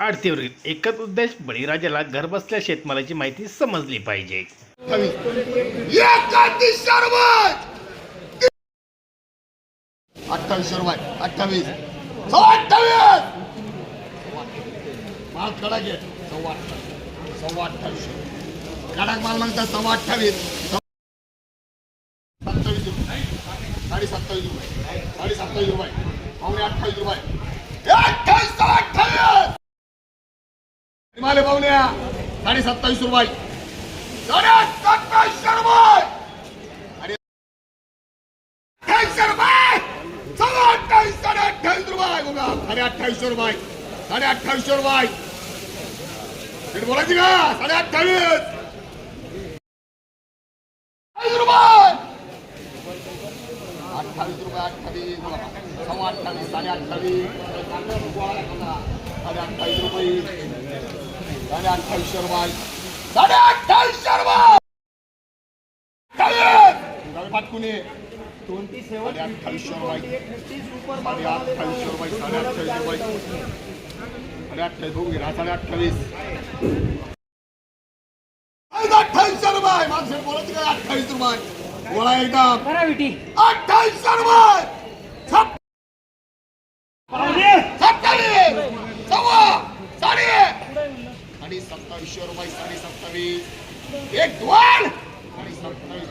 आरतीवरील एकच उद्देश बळीराजाला घरबसल्या शेतमालाची माहिती समजली पाहिजे. रुपये अठ्ठावीस सव्वा अठ्ठावीस! माल कडा घे सव्वा अठ्ठावीस. सव्वा माल म्हणतात सव्वा अठ्ठावीस. सत्तावीस रुपये. साडे सत्तावीस रुपये. साडे सत्तावीस रुपये. पावणे अठ्ठावीस रुपये. माले पाहुण्या साडे सत्तावीस रुपये. साडे सत्तावीस रुपये. आणि अठ्ठावीसशे रुपये सव्वा अठ्ठावीस साडे अठ्ठावीस रुपये. बघा साडे अठ्ठावीसशे रुपये साडे अठ्ठावीसशे रुपये नीट बोलायची का? साडे अठ्ठावीस रुपये. अठ्ठावीस रुपये अठ्ठावीस. सव्वा अठ्ठावीस साडे अठ्ठावीस. साडे अठ्ठावीस रुपये. साडे अठ्ठावीसशे रुपये साडे अठ्ठावीसशे रुपये अठ्ठावीस गावी पाटकून साडे अठ्ठावीसशे रुपये साडे अठ्ठावीसशे रुपये साडे अठ्ठावीस रुपये साडे अठ्ठावीस साडे अठ्ठावीस रुपये माणसं काय अठ्ठावीस रुपये बोला रुपये सत्तावीसशे रुपये साडे सत्तावीस एक दोन. आणि सत्तावीस